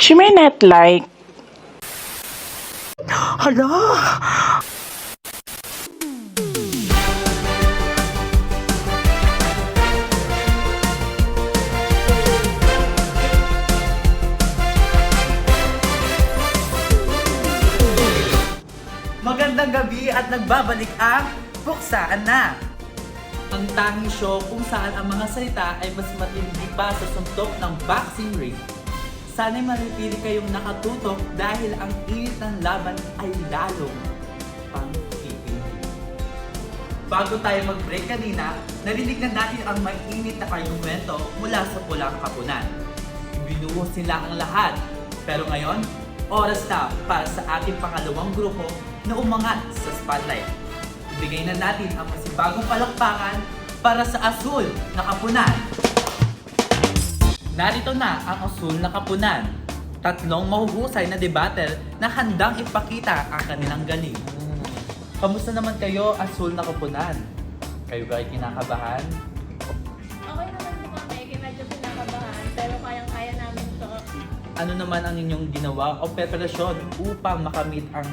She may not like Hala! Magandang gabi at nagbabalik ang Buksaan na! Ang tanging show kung saan ang mga salita ay mas matindi pa sa suntok ng boxing ring. Sana'y manatili kayong nakatutok dahil ang init ng laban ay lalong pang Bago tayo mag-break kanina, narinig na natin ang mainit na argumento mula sa pulang kapunan. Binuhos nila ang lahat. Pero ngayon, oras na para sa ating pangalawang grupo na umangat sa spotlight. Ibigay na natin ang masibagong palakpakan para sa asul na kapunan. Narito na ang asul na kapunan. Tatlong mahuhusay na debater na handang ipakita ang kanilang galing. Kamusta naman kayo, asul na kapunan? Kayo ba ay kinakabahan? Okay naman po kami, medyo pinakabahan, pero kayang-kaya namin to. Ano naman ang inyong ginawa o preparasyon upang makamit ang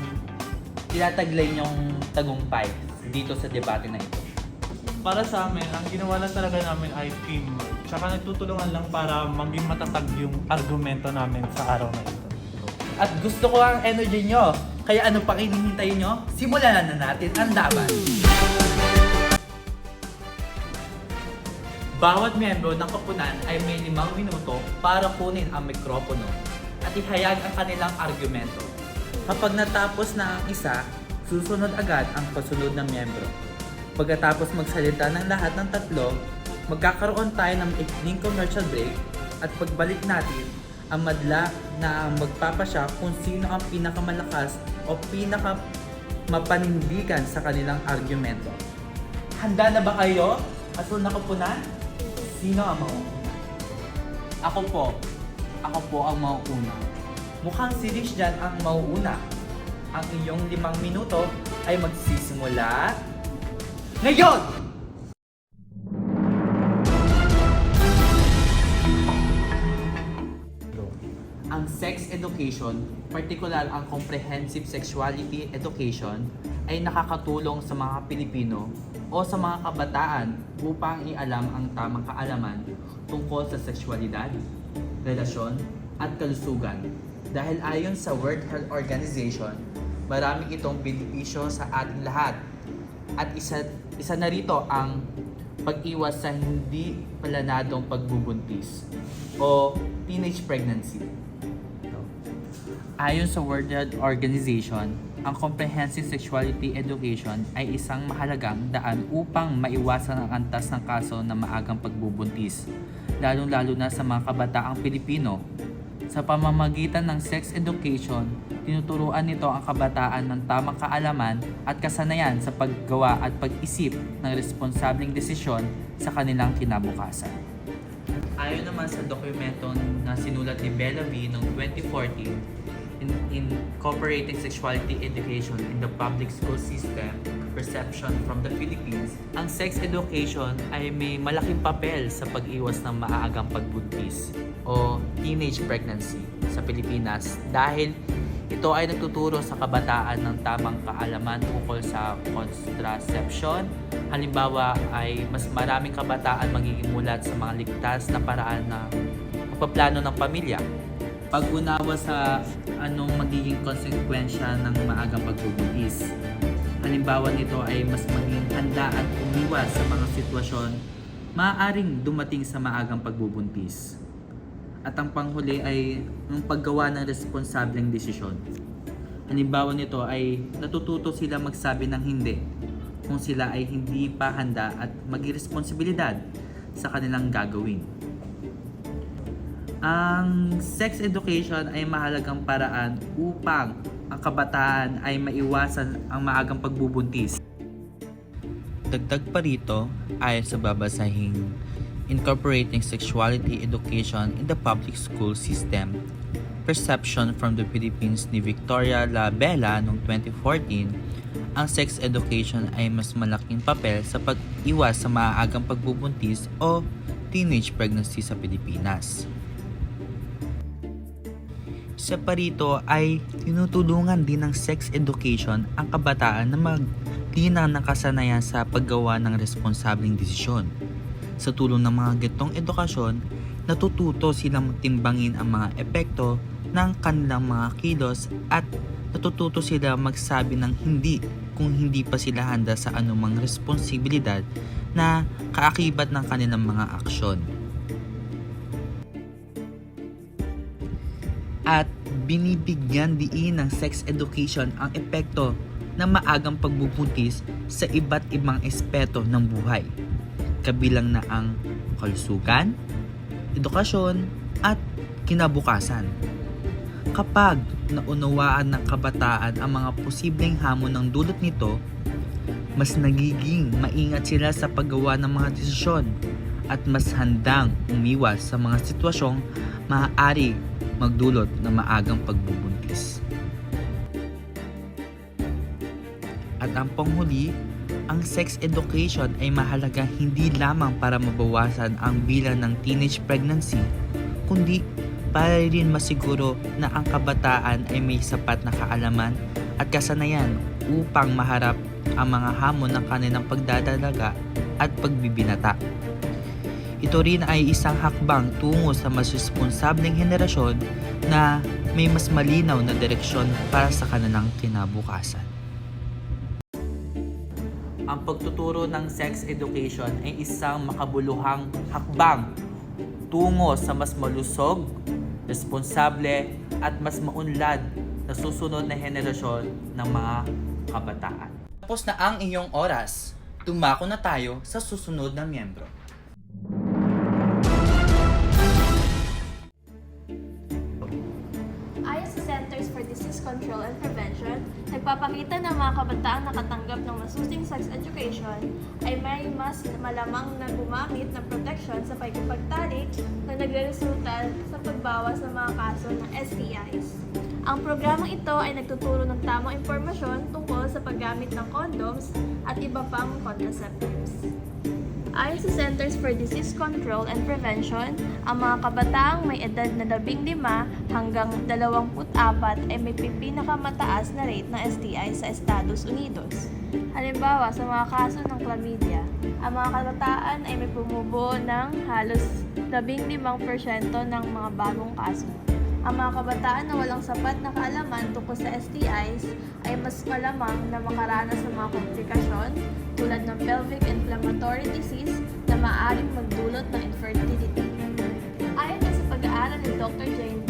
tinataglay niyong tagumpay dito sa debate na ito? Para sa amin, ang ginawa lang talaga namin ay teamwork. Tsaka nagtutulungan lang para maging matatag yung argumento namin sa araw na ito. At gusto ko ang energy nyo. Kaya ano pang hinihintay nyo? Simulan na natin ang laban. Bawat miyembro ng kapunan ay may limang minuto para kunin ang mikropono at ihayag ang kanilang argumento. Kapag natapos na ang isa, susunod agad ang kasunod na miyembro. Pagkatapos magsalita ng lahat ng tatlo, magkakaroon tayo ng ikling commercial break at pagbalik natin, ang madla na magpapasya kung sino ang pinakamalakas o pinaka mapanindigan sa kanilang argumento. Handa na ba kayo? Asul na kapunan? Sino ang mauuna? Ako po. Ako po ang mauuna. Mukhang si Rich dyan ang mauuna. Ang iyong limang minuto ay magsisimula ngayon! Ang sex education, particular ang comprehensive sexuality education, ay nakakatulong sa mga Pilipino o sa mga kabataan upang ialam ang tamang kaalaman tungkol sa sexualidad, relasyon, at kalusugan. Dahil ayon sa World Health Organization, marami itong benepisyo sa ating lahat. At isa, isa na rito ang pag-iwas sa hindi planadong pagbubuntis o teenage pregnancy. Ayon sa World Health Organization, ang comprehensive sexuality education ay isang mahalagang daan upang maiwasan ang antas ng kaso ng maagang pagbubuntis, lalong-lalo na sa mga kabataang Pilipino. Sa pamamagitan ng sex education, tinuturuan nito ang kabataan ng tamang kaalaman at kasanayan sa paggawa at pag-isip ng responsableng desisyon sa kanilang kinabukasan. Ayon naman sa dokumento na sinulat ni Bella V noong 2014, in, incorporating sexuality education in the public school system perception from the Philippines, ang sex education ay may malaking papel sa pag-iwas ng maagang pagbuntis o teenage pregnancy sa Pilipinas dahil ito ay nagtuturo sa kabataan ng tamang kaalaman tungkol sa contraception. Halimbawa ay mas maraming kabataan magiging mulat sa mga ligtas na paraan na pagpaplano ng pamilya pag-unawa sa anong magiging konsekwensya ng maagang pagbubuntis. Halimbawa nito ay mas maging handa at umiwas sa mga sitwasyon maaaring dumating sa maagang pagbubuntis. At ang panghuli ay ang paggawa ng responsableng desisyon. Halimbawa nito ay natututo sila magsabi ng hindi kung sila ay hindi pa handa at maging responsibilidad sa kanilang gagawin. Ang sex education ay mahalagang paraan upang ang kabataan ay maiwasan ang maagang pagbubuntis. Dagdag pa rito ayon sa babasahing Incorporating Sexuality Education in the Public School System Perception from the Philippines ni Victoria La Bella noong 2014 ang sex education ay mas malaking papel sa pag-iwas sa maagang pagbubuntis o teenage pregnancy sa Pilipinas. Sa parito ay tinutulungan din ng sex education ang kabataan na maglinang ng kasanayan sa paggawa ng responsableng desisyon. Sa tulong ng mga gitong edukasyon, natututo silang timbangin ang mga epekto ng kanilang mga kilos at natututo sila magsabi ng hindi kung hindi pa sila handa sa anumang responsibilidad na kaakibat ng kanilang mga aksyon. At binibigyan diin ng sex education ang epekto ng maagang pagbubuntis sa iba't ibang espeto ng buhay. Kabilang na ang kalusugan, edukasyon, at kinabukasan. Kapag naunawaan ng kabataan ang mga posibleng hamon ng dulot nito, mas nagiging maingat sila sa paggawa ng mga desisyon at mas handang umiwas sa mga sitwasyong maaari magdulot ng maagang pagbubuntis. At ang panghuli, ang sex education ay mahalaga hindi lamang para mabawasan ang bilang ng teenage pregnancy, kundi para rin masiguro na ang kabataan ay may sapat na kaalaman at kasanayan upang maharap ang mga hamon ng kanilang pagdadalaga at pagbibinata. Ito rin ay isang hakbang tungo sa mas responsableng henerasyon na may mas malinaw na direksyon para sa kanilang kinabukasan. Ang pagtuturo ng sex education ay isang makabuluhang hakbang tungo sa mas malusog, responsable at mas maunlad na susunod na henerasyon ng mga kabataan. Tapos na ang inyong oras. Tumako na tayo sa susunod na miyembro. Control and Prevention, nagpapakita na mga kabataang nakatanggap ng masusing sex education ay may mas malamang na gumamit ng protection sa pagkipagtalik na nagresulta sa pagbawas ng mga kaso ng STIs. Ang programang ito ay nagtuturo ng tamang impormasyon tungkol sa paggamit ng condoms at iba pang contraceptives. Ayon sa Centers for Disease Control and Prevention, ang mga kabataang may edad na 15 hanggang 24 ay may pinakamataas na rate ng STI sa Estados Unidos. Halimbawa, sa mga kaso ng chlamydia, ang mga kabataan ay may bumubuo ng halos 15% ng mga bagong kaso. Ang mga kabataan na walang sapat na kaalaman tungkol sa STIs ay mas malamang na makaranas ng mga komplikasyon tulad ng pelvic inflammatory disease na maaaring magdulot ng infertility. Ayon sa pag-aaral ni Dr. Jane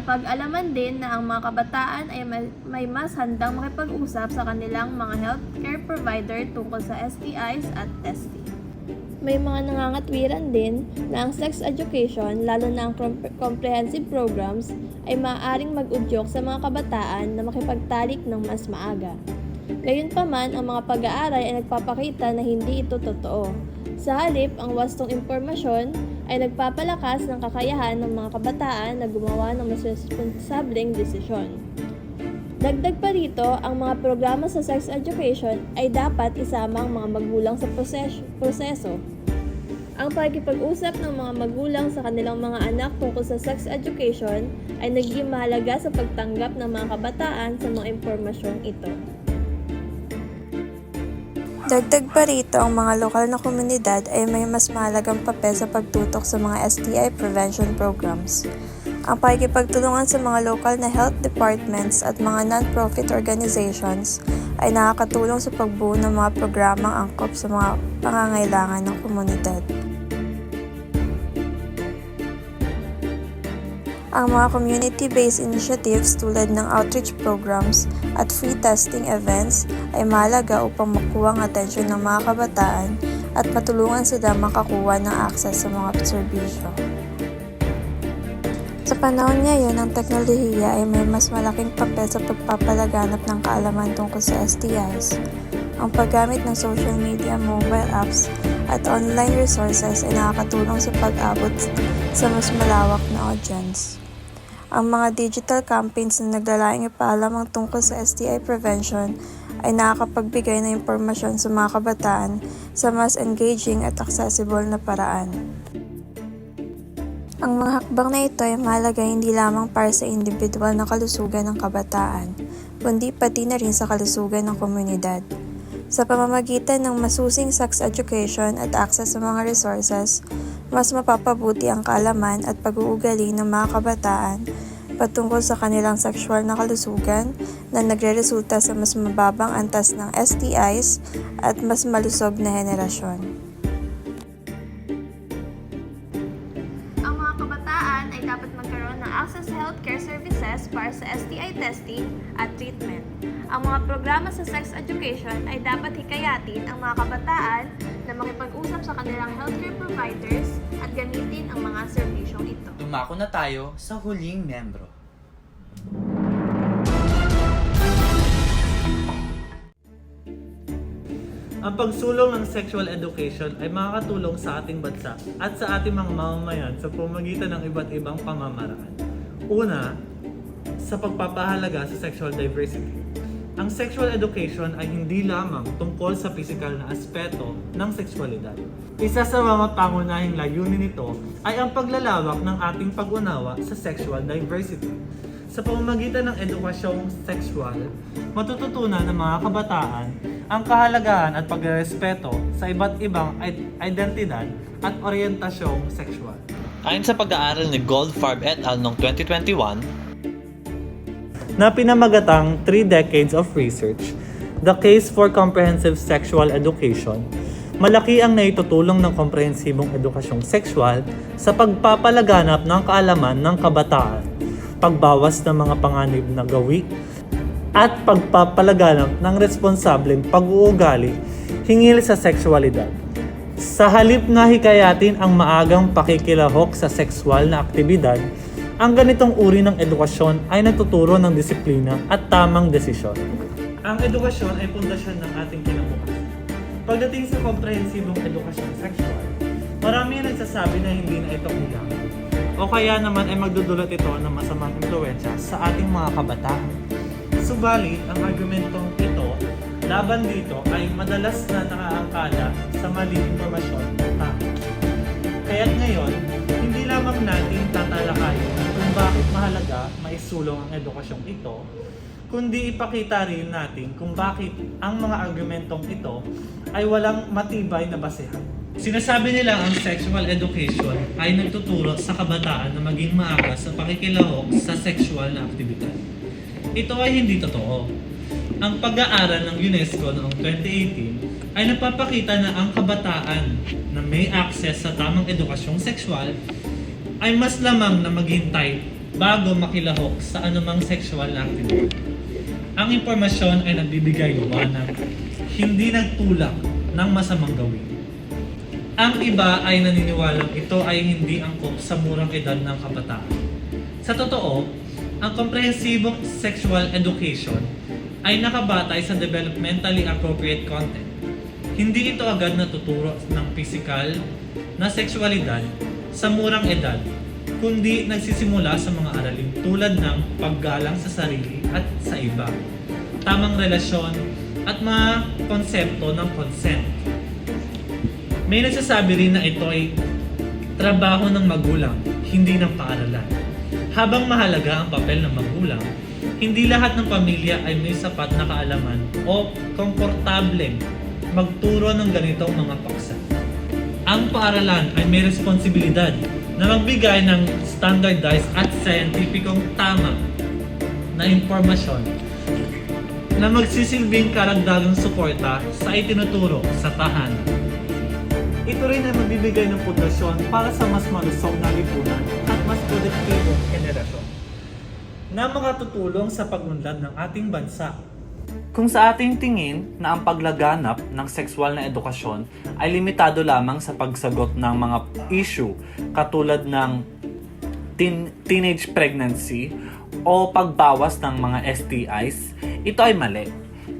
Napag-alaman din na ang mga kabataan ay may- mas handang makipag-usap sa kanilang mga healthcare provider tungkol sa STIs at testing. May mga nangangatwiran din na ang sex education, lalo na ang com- comprehensive programs, ay maaaring mag-udyok sa mga kabataan na makipagtalik ng mas maaga. Gayunpaman, ang mga pag-aaral ay nagpapakita na hindi ito totoo. Sa halip, ang wastong impormasyon ay nagpapalakas ng kakayahan ng mga kabataan na gumawa ng mas responsableng desisyon. Dagdag pa rito, ang mga programa sa sex education ay dapat isama ang mga magulang sa proses- proseso. Ang pagkipag-usap ng mga magulang sa kanilang mga anak tungkol sa sex education ay nagiging mahalaga sa pagtanggap ng mga kabataan sa mga impormasyong ito. Dagdag pa rito, ang mga lokal na komunidad ay may mas mahalagang papel sa pagtutok sa mga STI prevention programs. Ang pakikipagtulungan sa mga local na health departments at mga non-profit organizations ay nakakatulong sa pagbuo ng mga programang angkop sa mga pangangailangan ng komunidad. Ang mga community-based initiatives tulad ng outreach programs at free testing events ay mahalaga upang makuha ang atensyon ng mga kabataan at matulungan sila makakuha ng akses sa mga serbisyo. Sa panahon ngayon, ang teknolohiya ay may mas malaking papel sa pagpapalaganap ng kaalaman tungkol sa STIs. Ang paggamit ng social media, mobile apps, at online resources ay nakakatulong sa pag-abot sa mas malawak na audience. Ang mga digital campaigns na naglalaing ipaalam tungkol sa STI prevention ay nakakapagbigay ng impormasyon sa mga kabataan sa mas engaging at accessible na paraan. Ang mga hakbang na ito ay mahalaga hindi lamang para sa individual na kalusugan ng kabataan, kundi pati na rin sa kalusugan ng komunidad. Sa pamamagitan ng masusing sex education at access sa mga resources, mas mapapabuti ang kaalaman at pag-uugali ng mga kabataan patungkol sa kanilang sexual na kalusugan na nagreresulta sa mas mababang antas ng STIs at mas malusog na henerasyon. Programa sa sex education ay dapat hikayatin ang mga kabataan na makipag-usap sa kanilang healthcare providers at gamitin ang mga serbisyong ito. Dumako na tayo sa huling membro. Ang pagsulong ng sexual education ay makakatulong sa ating bansa at sa ating mga mamamayan sa pamagitan ng iba't ibang pamamaraan. Una, sa pagpapahalaga sa sexual diversity. Ang sexual education ay hindi lamang tungkol sa physical na aspeto ng sexualidad. Isa sa mga pangunahing layunin nito ay ang paglalawak ng ating pag-unawa sa sexual diversity. Sa pamamagitan ng edukasyong sexual, matututunan ng mga kabataan ang kahalagahan at pagrespeto sa iba't ibang id- identidad at orientasyong sexual. Ayon sa pag-aaral ni Goldfarb et al. noong 2021, na pinamagatang Three Decades of Research, The Case for Comprehensive Sexual Education, malaki ang naitutulong ng komprehensibong edukasyong sexual sa pagpapalaganap ng kaalaman ng kabataan, pagbawas ng mga panganib na gawi, at pagpapalaganap ng responsableng pag-uugali hingil sa sexualidad. Sa halip na hikayatin ang maagang pakikilahok sa sexual na aktibidad, ang ganitong uri ng edukasyon ay nagtuturo ng disiplina at tamang desisyon. Ang edukasyon ay pundasyon ng ating kinabukasan. Pagdating sa komprehensibong edukasyon sexual, marami ang nagsasabi na hindi na ito kulang. O kaya naman ay magdudulot ito ng masamang impluensya sa ating mga kabataan. Subalit, ang argumentong ito laban dito ay madalas na nakaangkala sa maling impormasyon at tama. Kaya't ngayon, hindi lamang natin tatalakayin kung bakit mahalaga maisulong ang edukasyong ito, kundi ipakita rin natin kung bakit ang mga argumentong ito ay walang matibay na basehan. Sinasabi nila ang sexual education ay nagtuturo sa kabataan na maging maaga sa pakikilahok sa sexual na aktibidad. Ito ay hindi totoo. Ang pag-aaral ng UNESCO noong 2018 ay nagpapakita na ang kabataan na may access sa tamang edukasyong sexual ay mas lamang na maghintay bago makilahok sa anumang sexual activity. Ang impormasyon ay nagbibigay liwanag, hindi nagtulak ng masamang gawin. Ang iba ay naniniwalang ito ay hindi angkop sa murang edad ng kabataan. Sa totoo, ang komprehensibong sexual education ay nakabatay sa developmentally appropriate content. Hindi ito agad natuturo ng physical na sexualidad sa murang edad, kundi nagsisimula sa mga aralin tulad ng paggalang sa sarili at sa iba, tamang relasyon, at mga konsepto ng consent. May nagsasabi rin na ito ay trabaho ng magulang, hindi ng paaralan. Habang mahalaga ang papel ng magulang, hindi lahat ng pamilya ay may sapat na kaalaman o komportableng magturo ng ganitong mga paksa. Ang paaralan ay may responsibilidad na magbigay ng standardized at scientificong tama na impormasyon na magsisilbing karagdagang suporta sa itinuturo sa tahanan. ito rin ay magbibigay ng pundasyon para sa mas malusog na lipunan at mas produktibong henerasyon na makatutulong sa pagunlad ng ating bansa. Kung sa ating tingin na ang paglaganap ng sexual na edukasyon ay limitado lamang sa pagsagot ng mga issue katulad ng teen- teenage pregnancy o pagbawas ng mga STIs, ito ay mali.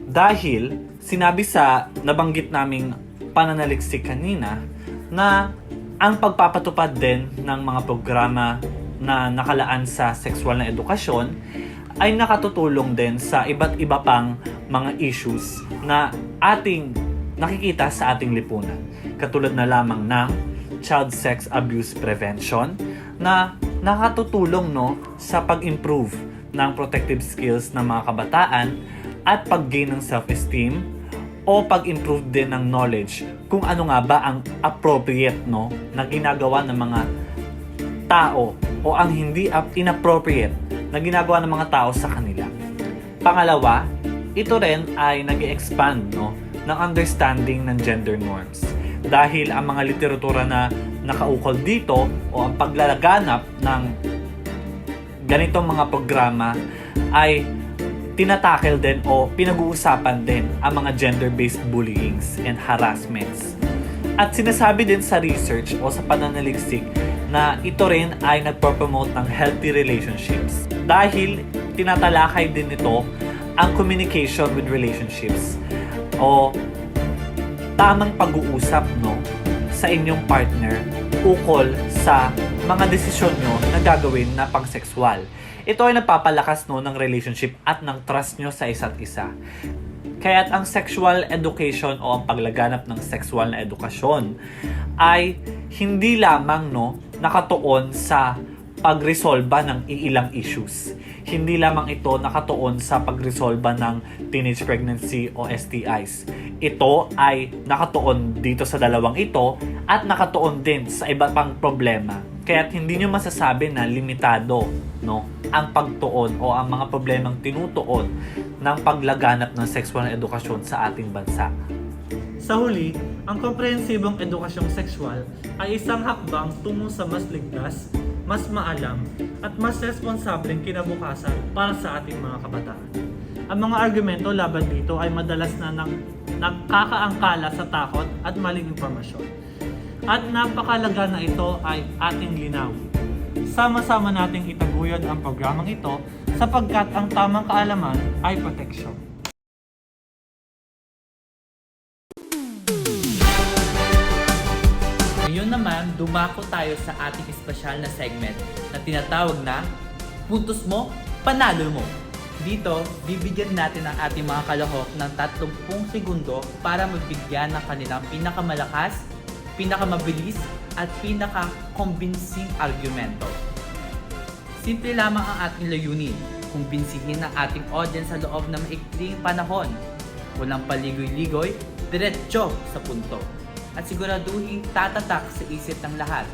Dahil sinabi sa nabanggit naming pananaliksik kanina na ang pagpapatupad din ng mga programa na nakalaan sa sexual na edukasyon ay nakatutulong din sa iba't iba pang mga issues na ating nakikita sa ating lipunan. Katulad na lamang ng child sex abuse prevention na nakatutulong no sa pag-improve ng protective skills ng mga kabataan at pag-gain ng self-esteem o pag-improve din ng knowledge kung ano nga ba ang appropriate no na ginagawa ng mga tao o ang hindi ap- inappropriate na ginagawa ng mga tao sa kanila. Pangalawa, ito rin ay nag expand no, ng understanding ng gender norms. Dahil ang mga literatura na nakaukol dito o ang paglalaganap ng ganitong mga programa ay tinatakel din o pinag-uusapan din ang mga gender-based bullyings and harassments. At sinasabi din sa research o sa pananaliksik na ito rin ay nagpo-promote ng healthy relationships dahil tinatalakay din ito ang communication with relationships o tamang pag-uusap no sa inyong partner ukol sa mga desisyon nyo na gagawin na pang-sexual. Ito ay nagpapalakas no ng relationship at ng trust nyo sa isa't isa. Kaya't ang sexual education o ang paglaganap ng sexual na edukasyon ay hindi lamang no nakatuon sa pagresolba ng iilang issues. Hindi lamang ito nakatuon sa pagresolba ng teenage pregnancy o STIs. Ito ay nakatuon dito sa dalawang ito at nakatuon din sa iba pang problema. Kaya't hindi nyo masasabi na limitado no, ang pagtuon o ang mga problemang tinutuon ng paglaganap ng sexual na edukasyon sa ating bansa. Sa huli, ang komprehensibong edukasyong sexual ay isang hakbang tungo sa mas ligtas, mas maalam, at mas responsableng kinabukasan para sa ating mga kabataan. Ang mga argumento laban dito ay madalas na nang, nagkakaangkala sa takot at maling impormasyon. At napakalaga na ito ay ating linawin. Sama-sama nating itaguyod ang programang ito sapagkat ang tamang kaalaman ay proteksyon. Naman, dumako tayo sa ating espesyal na segment na tinatawag na Puntos mo, panalo mo. Dito, bibigyan natin ang ating mga kalahok ng 30 segundo para magbigyan ng kanilang pinakamalakas, pinakamabilis, at pinaka-convincing argumento. Simple lamang ang ating layunin, kumbinsihin ang ating audience sa loob ng maikling panahon. Walang paligoy-ligoy, diretso sa punto. At siguraduhin tatatak sa isip ng lahat.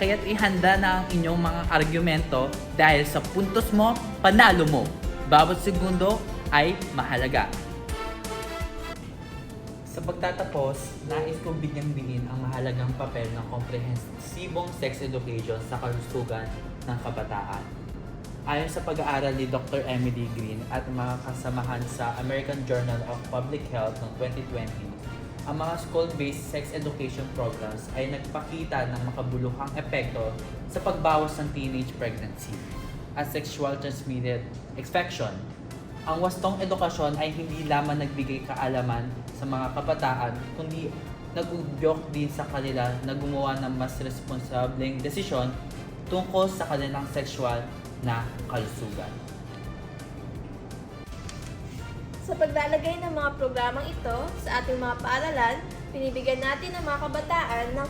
Kaya't ihanda na ang inyong mga argumento dahil sa puntos mo, panalo mo. Bawat segundo ay mahalaga. Sa pagtatapos, nais kong bigyang diin ang mahalagang papel ng komprehensibong sex education sa kalusugan ng kabataan. Ayon sa pag-aaral ni Dr. Emily Green at mga kasamahan sa American Journal of Public Health noong 2020, ang mga school-based sex education programs ay nagpakita ng makabuluhang epekto sa pagbawas ng teenage pregnancy at sexual transmitted infection ang wastong edukasyon ay hindi lamang nagbigay kaalaman sa mga kabataan, kundi nag-udyok din sa kanila na gumawa ng mas responsableng desisyon tungkol sa kanilang sexual na kalusugan. Sa paglalagay ng mga programang ito sa ating mga paaralan, binibigyan natin ang mga kabataan ng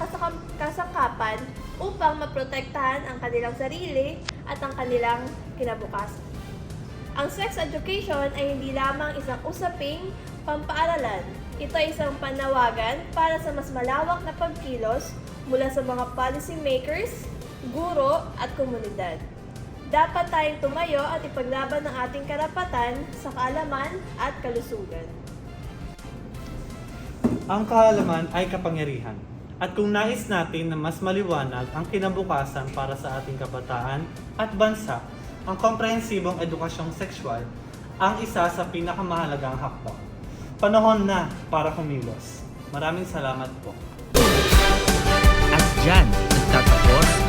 kasangkapan upang maprotektahan ang kanilang sarili at ang kanilang kinabukasan. Ang sex education ay hindi lamang isang usaping pampaaralan. Ito ay isang panawagan para sa mas malawak na pagkilos mula sa mga policy makers, guro at komunidad. Dapat tayong tumayo at ipaglaban ang ating karapatan sa kaalaman at kalusugan. Ang kaalaman ay kapangyarihan. At kung nais natin na mas maliwanag ang kinabukasan para sa ating kabataan at bansa, ang komprehensibong edukasyong sexual ang isa sa pinakamahalagang hakbang. Panahon na para kumilos. Maraming salamat po. At dyan, nagtatapos